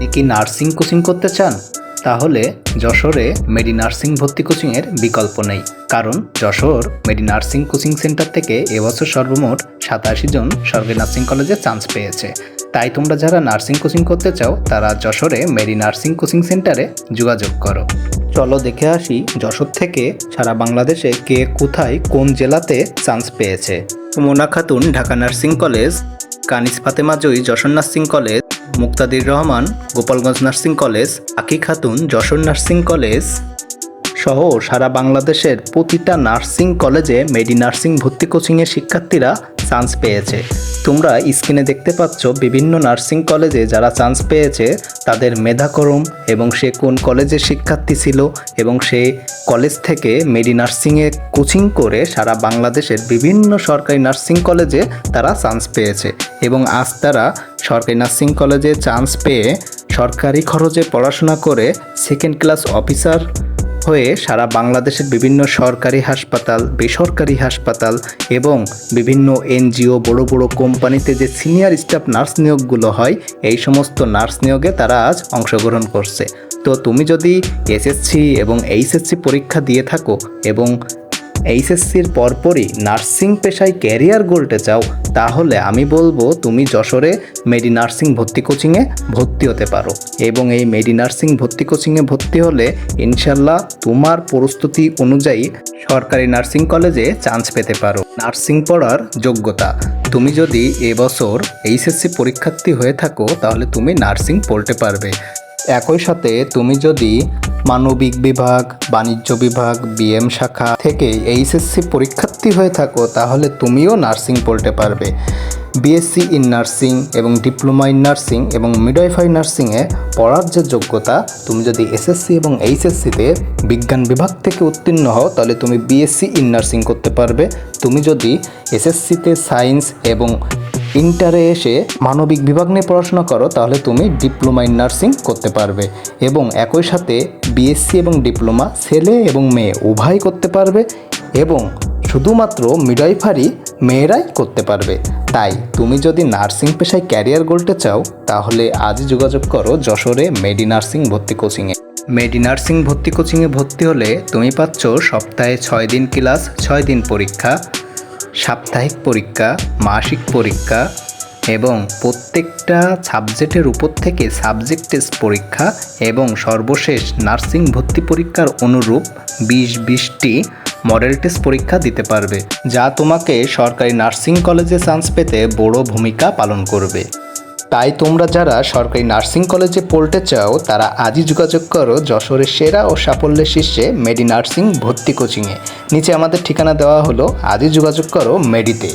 আপনি কি nursing coaching করতে চান? তাহলে যশোরে মেডি নার্সিং ভর্তি কোচিংয়ের বিকল্প নেই। কারণ যশোর মেডি নার্সিং কোচিং সেন্টার থেকে এবছর সর্বমোট সাতাশি জন সরকারি নার্সিং কলেজে চান্স পেয়েছে। তাই তোমরা যারা নার্সিং কোচিং করতে চাও, তারা যশোরে মেরি নার্সিং কোচিং সেন্টারে যোগাযোগ করো। চলো দেখে আসি যশোর থেকে সারা বাংলাদেশে কে কোথায় কোন জেলাতে চান্স পেয়েছে। Mona Khatun, Dhaka nursing college, Kanis Fatema Joyee Jessore nursing college. Muktadir Rahman, Gopalganj nursing college, Aki Khatun, Jessore nursing college সহ সারা বাংলাদেশের প্রতিটা নার্সিং কলেজে মেডি নার্সিং ভর্তি কোচিংয়ের শিক্ষার্থীরা চান্স পেয়েছে। তোমরা স্ক্রিনে দেখতে পাচ্ছ বিভিন্ন নার্সিং কলেজে যারা চান্স পেয়েছে, তাদের মেধাকরম এবং সে কোন কলেজের শিক্ষার্থী ছিল এবং সে কলেজ থেকে মেডি নার্সিংয়ে কোচিং করে সারা বাংলাদেশের বিভিন্ন সরকারি নার্সিং কলেজে তারা চান্স পেয়েছে এবং আজ তারা সরকারি নার্সিং কলেজে চান্স পেয়ে সরকারি খরচে পড়াশোনা করে সেকেন্ড ক্লাস অফিসার হয়ে সারা বাংলাদেশের বিভিন্ন সরকারি হাসপাতাল, বেসরকারি হাসপাতাল এবং বিভিন্ন এনজিও, বড় বড় কোম্পানিতে যে সিনিয়র স্টাফ নার্স নিয়োগগুলো হয়, এই সমস্ত নার্স নিয়োগে তারা আজ অংশগ্রহণ করছে। তো তুমি যদি এসএসসি এবং এইচএসসি পরীক্ষা দিয়ে থাকো এবং এইচএসসির পরপরই নার্সিং পেশায় ক্যারিয়ার গড়তে চাও, তাহলে আমি বলব তুমি যশোরে মেডি নার্সিং ভর্তি কোচিংয়ে ভর্তি হতে পারো। এবং এই মেডি নার্সিং ভর্তি কোচিংয়ে ভর্তি হলে ইনশাল্লাহ তোমার প্রস্তুতি অনুযায়ী সরকারি নার্সিং কলেজে চান্স পেতে পারো। নার্সিং পড়ার যোগ্যতা, তুমি যদি এবছর এইচএসসি পরীক্ষার্থী হয়ে থাকো, তাহলে তুমি নার্সিং পড়তে পারবে। একই সাথে তুমি যদি মানবিক বিভাগ, বাণিজ্য বিভাগ, বিএম শাখা থেকে এইচএসসি পরীক্ষার্থী হয়ে থাকো, তাহলে তুমিও নার্সিং পড়তে পারবে। বিএসসি ইন নার্সিং এবং ডিপ্লোমা ইন নার্সিং এবং মিডওয়াইফাই নার্সিংয়ে পড়ার যে যোগ্যতা, তুমি যদি এসএসসি এবং এইচএসসিতে বিজ্ঞান বিভাগ থেকে উত্তীর্ণ হও, তাহলে তুমি বিএসসি ইন নার্সিং করতে পারবে। তুমি যদি এসএসসিতে সায়েন্স এবং ইন্টারে এসে মানবিক বিভাগ নিয়ে পড়াশোনা করো, তাহলে তুমি ডিপ্লোমা ইন নার্সিং করতে পারবে। এবং একই সাথে বিএসসি এবং ডিপ্লোমা ছেলে এবং মেয়ে উভয় করতে পারবে এবং শুধুমাত্র মিডওয়াইফারি মেয়েরাই করতে পারবে। তাই তুমি যদি নার্সিং পেশায় ক্যারিয়ার গড়তে চাও, তাহলে আজই যোগাযোগ করো যশোরে মেডি নার্সিং ভর্তি কোচিংয়ে। মেডি নার্সিং ভর্তি কোচিংয়ে ভর্তি হলে তুমি পাচ্ছ সপ্তাহে ছয় দিন ক্লাস, ছয় দিন পরীক্ষা। সাপ্তাহিক পরীক্ষা, মাসিক পরীক্ষা এবং প্রত্যেকটা সাবজেক্টের উপর থেকে সাবজেক্ট টেস্ট পরীক্ষা এবং সর্বশেষ নার্সিং ভর্তি পরীক্ষার অনুরূপ বিশ বিশটি মডেল টেস্ট পরীক্ষা দিতে পারবে, যা তোমাকে সরকারি নার্সিং কলেজে চান্স পেতে বড় ভূমিকা পালন করবে। তাই তোমরা যারা সরকারি নার্সিং কলেজে পড়তে চাও, তারা আজই যোগাযোগ করো যশোরের সেরা ও সাফল্যের শীর্ষে মেডি নার্সিং ভর্তি কোচিংয়ে। নিচে আমাদের ঠিকানা দেওয়া হলো, আজই যোগাযোগ করো মেডিতে।